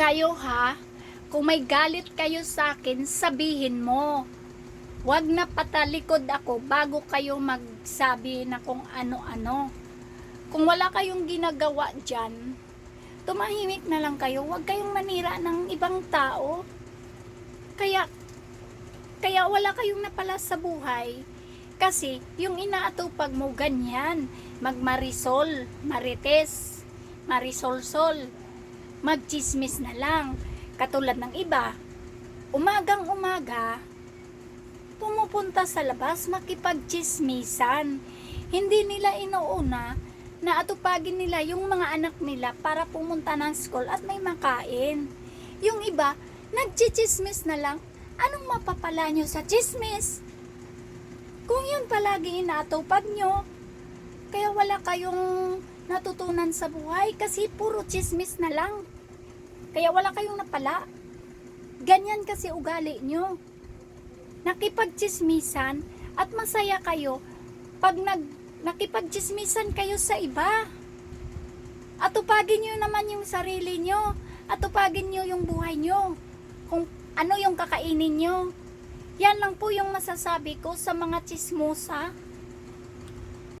Kayo ha, kung may galit kayo sa akin, sabihin mo. Huwag na patalikod ako bago kayo magsabi na kung ano-ano. Kung wala kayong ginagawa dyan, tumahimik na lang kayo. Huwag kayong manira ng ibang tao. Kaya, kaya wala kayong napala sa buhay. Kasi, yung inaatupag mo ganyan, magmarisol, marites, marisol-sol, magchismis na lang. Katulad ng iba, umagang umaga, pumupunta sa labas makipagchismisan. Hindi nila inuuna na atupagin nila yung mga anak nila para pumunta ng school at may makain. Yung iba, nagchichismis na lang. Anong mapapala nyo sa chismis? Kung yun palagi inaatupag nyo, kaya wala kayong natutunan sa buhay kasi puro chismis na lang. Kaya wala kayong napala. Ganyan kasi ugali nyo nakipagchismisan at masaya kayo pag nag, nakipagchismisan kayo sa iba. Atupagin nyo naman yung sarili nyo. Atupagin nyo yung buhay nyo. Kung ano yung kakainin nyo. Yan lang po yung masasabi ko sa mga chismosa